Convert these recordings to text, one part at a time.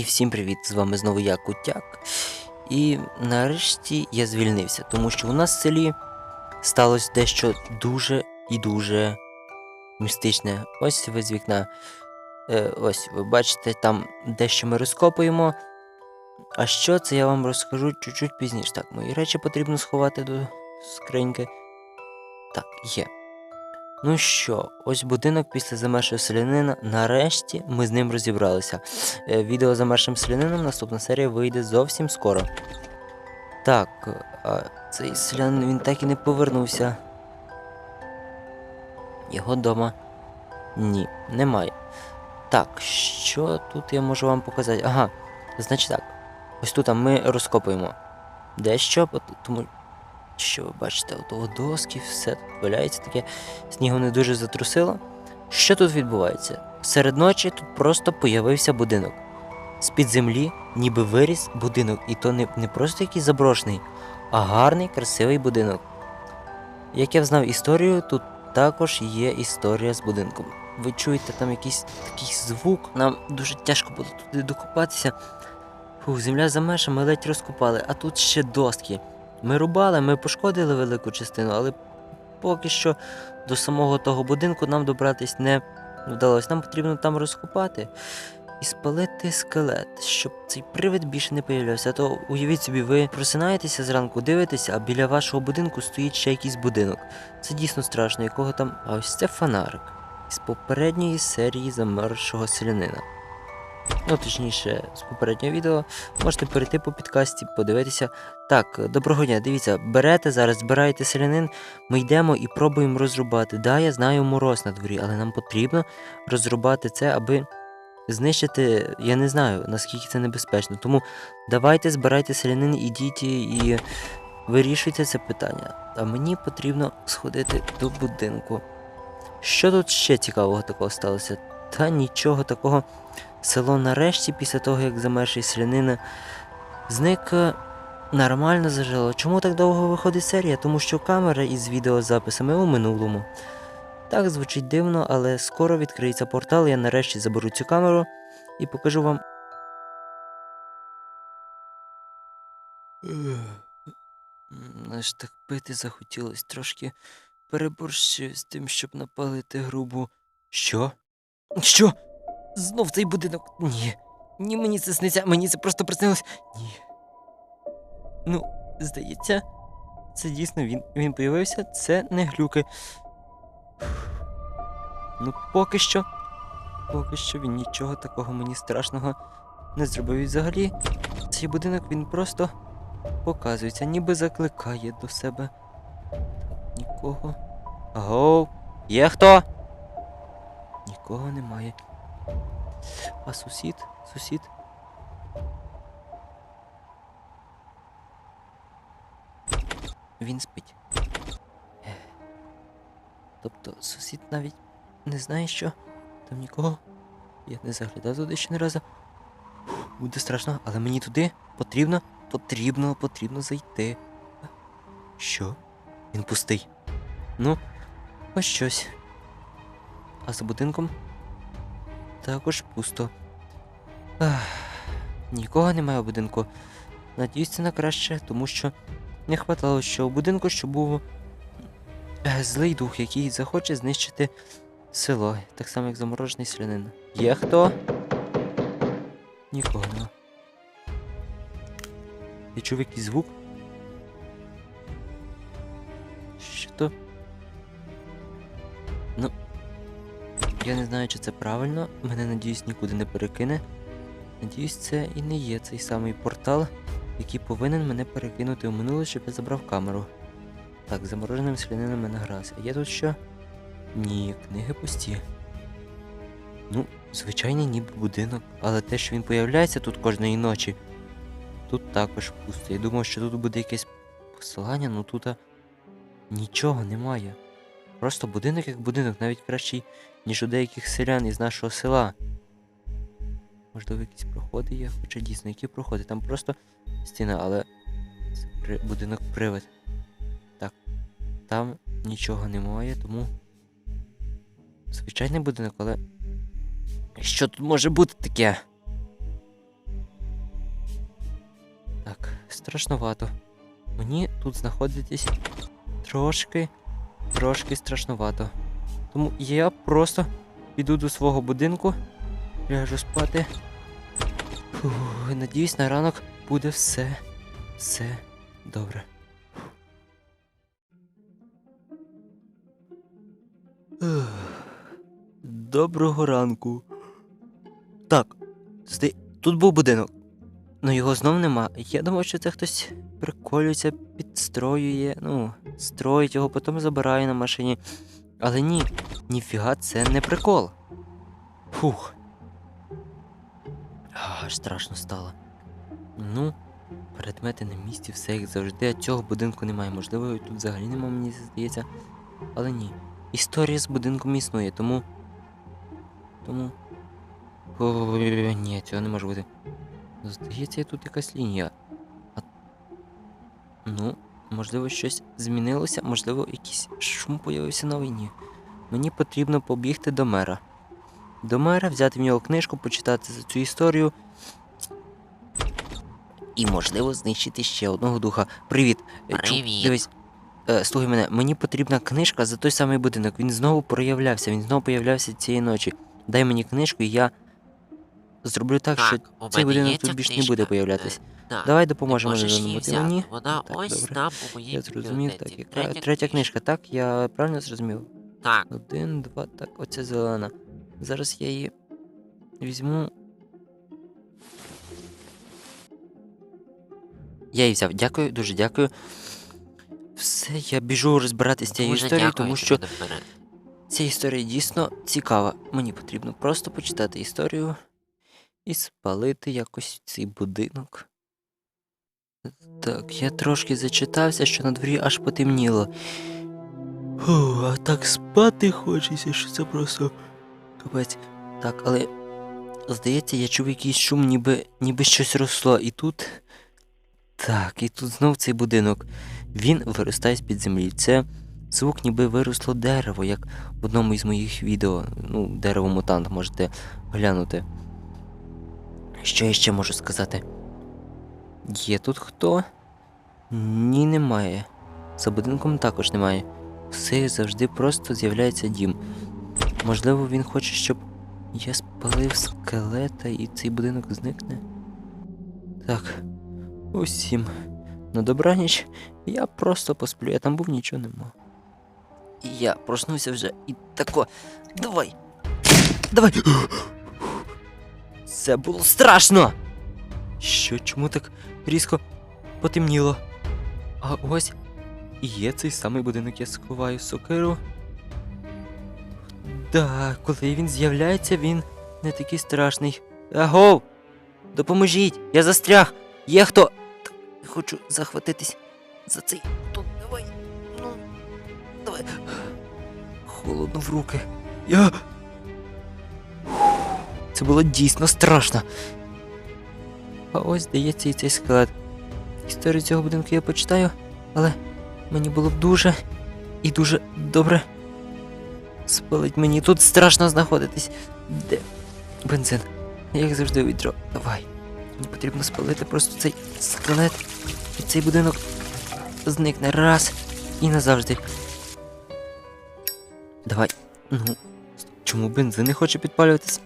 І всім привіт! З вами знову я Кутяк. І нарешті я звільнився, тому що у нас в селі сталося дещо дуже і дуже містичне. Ось ви з вікна. Е, ось ви бачите, там дещо ми розкопуємо. А що це я вам розкажу чуть-чуть пізніше. Так, мої речі потрібно сховати до скриньки. Так, є. Ну що, ось будинок після замершого селянина. Нарешті ми з ним розібралися. Е, Відео замершим селянином наступна серія вийде зовсім скоро. Так, а цей селянин він так і не повернувся. Його дома ні, немає. Так, що тут я можу вам показати? Ага, значить так. Ось тут а ми розкопуємо дещо, тому що ви бачите, ото доски, все тут валяється таке, снігу не дуже затрусило. Що тут відбувається? Серед ночі тут просто появився будинок. З-під землі ніби виріс будинок, і то не, не просто якийсь заброшений, а гарний, красивий будинок. Як я взнав історію, тут також є історія з будинком. Ви чуєте там якийсь такий звук, нам дуже тяжко було туди докопатися. Фух, земля замерша, ми ледь розкопали, а тут ще доски. Ми рубали, ми пошкодили велику частину, але поки що до самого того будинку нам добратись не вдалося. Нам потрібно там розкопати і спалити скелет, щоб цей привид більше не появлявся. То уявіть собі, ви просинаєтеся зранку, дивитеся, а біля вашого будинку стоїть ще якийсь будинок. Це дійсно страшно, якого там. А ось це фонарик із попередньої серії замерзшого селянина. Ну, точніше, з попереднього відео можете перейти по підкасті, подивитися. Так, доброго дня, дивіться, берете зараз, збираєте селянин, ми йдемо і пробуємо розрубати. Да, я знаю мороз на дворі, але нам потрібно розрубати це, аби знищити, я не знаю, наскільки це небезпечно. Тому давайте збирайте селянин, ідіть і вирішуйте це питання. А мені потрібно сходити до будинку. Що тут ще цікавого такого сталося? Та нічого такого. Село нарешті, після того, як замерший селянин зник, е, нормально зажило. Чому так довго виходить серія? Тому що камера із відеозаписами у минулому. Так звучить дивно, але скоро відкриється портал, я нарешті заберу цю камеру і покажу вам. Аж так пити захотілось трошки переборщив з тим, щоб напалити грубу. Що? Що? Знов цей будинок? Ні. Ні, мені це сниться, мені це просто приснилось. Ні. Ну, здається, це дійсно він. Він появився, це не глюки. Ну, поки що. Поки що він нічого такого мені страшного не зробив. І взагалі, цей будинок він просто показується, ніби закликає до себе. Нікого. Аго, є хто? Нікого немає. А сусід? Сусід? Він спить. Тобто сусід навіть не знає, що там нікого. Я не заглядав туди ще не разу. Буде страшно, але мені туди потрібно, потрібно, потрібно зайти. Що? Він пустий. Ну, ось щось. А за будинком також пусто. Ах, нікого немає у будинку. Надіюсь, це на краще, тому що не хватало що у будинку, що був е, злий дух, який захоче знищити село, так само як заморожений селянин. Є хто? Нікого нема. Я чув якийсь звук. Що то? Ну, я не знаю, чи це правильно. Мене, надіюсь, нікуди не перекине. Надіюсь, це і не є цей самий портал, який повинен мене перекинути у минуле, щоб я забрав камеру. Так, замороженим селянином мене грався. А є тут що? Ні, книги пусті. Ну, звичайний ніби будинок, але те, що він появляється тут кожної ночі, тут також пусто. Я думав, що тут буде якесь посилання, ну тут нічого немає. Просто будинок як будинок, навіть кращий, ніж у деяких селян із нашого села. Можливо, якісь проходи є, хоча дійсно, які проходи? Там просто стіна, але це при... будинок привид. Так, там нічого немає, тому. Звичайний будинок, але. Що тут може бути таке? Так, страшновато. Мені тут знаходитись трошки, трошки страшновато. Тому я просто піду до свого будинку, ляжу спати. Фух, надіюсь, на ранок буде все, все добре. Доброго ранку. Так, зди... тут був будинок. Ну його знов нема. Я думав, що це хтось приколюється, підстроює, ну, строїть його, потім забирає на машині. Але ні, ніфіга, це не прикол. Фух. Аж страшно стало. Ну, предмети на місці, все як завжди, а цього будинку немає. Можливо, тут взагалі немає, мені здається. Але ні. Історія з будинком існує, тому. Тому. Ой, ні, цього не може бути. Здається, тут якась лінія. А... Ну, можливо, щось змінилося, можливо, якийсь шум появився на війні. Мені потрібно побігти до мера. До мера, взяти в нього книжку, почитати цю історію. І, можливо, знищити ще одного духа. Привіт. Чу- Привіт. Дивись. Е, слухай мене, мені потрібна книжка за той самий будинок. Він знову проявлявся, він знову появлявся цієї ночі. Дай мені книжку, і я зроблю так, що Так, у цей будинок тут ця більше не буде. Е, Так, Давай допоможемо можеш мені. Вона Так, ось добре. там у моїй Я зрозумів, так, яка третя книжка, так? Я правильно зрозумів? Так, Один, два, так, оця зелена. Зараз я її візьму. Я її взяв. Дякую, дуже дякую. Все, я біжу розбиратись з цією історією, тому що ця історія дійсно цікава. Мені потрібно просто почитати історію і спалити якось цей будинок. Так, я трошки зачитався, що на дворі аж потемніло. Фу, а так спати хочеться, що це просто капець. Так, але здається, я чув якийсь шум, ніби, ніби щось росло. І тут. Так, і тут знов цей будинок. Він виростає з-під землі. Це звук, ніби виросло дерево, як в одному із моїх відео. Ну, дерево мутант можете глянути. Що я ще можу сказати? Є тут хто? Ні, немає. За будинком також немає. Все завжди просто з'являється дім. Можливо, він хоче, щоб я спалив скелета і цей будинок зникне. Так, усім. На добраніч я просто посплю, я там був нічого нема. Я проснувся вже і тако. Давай! Давай! Це було страшно! Що, чому так різко потемніло? А ось є цей самий будинок, я сховаю сокиру. Да, коли він з'являється, він не такий страшний. Агов! Допоможіть! Я застряг! Є хто? Так, хочу захватитись за цей. Тут давай. Ну. Давай. Холодно в руки. Я. Це було дійсно страшно. А ось здається і цей скелет. Історію цього будинку я почитаю, але мені було б дуже і дуже добре. Спалить мені тут страшно знаходитись. Де? Бензин. Як завжди відро. Давай. Мені потрібно спалити просто цей скелет. І цей будинок зникне раз і назавжди. Давай. Ну. Чому бензин не хоче підпалюватись?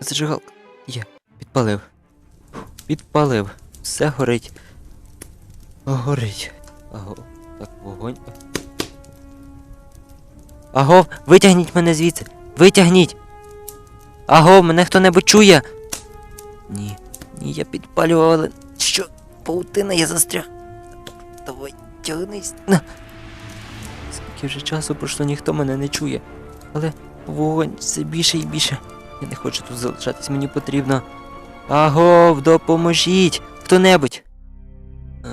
Зажигалка. Є. Підпалив. Підпалив. Все горить. Горить. Аго. Так, вогонь. Агов, витягніть мене звідси. Витягніть. Агов, мене хто-небудь чує. Ні. Ні, я підпалював, але що? Паутина я застряг. Давай, тягнись. На. Скільки вже часу пройшло, ніхто мене не чує. Але вогонь все більше і більше. Я не хочу тут залишатись, мені потрібно. Агов, допоможіть! Хто-небудь. А...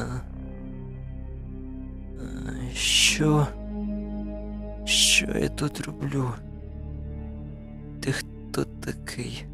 А, Що? Що я тут роблю? Ти хто такий?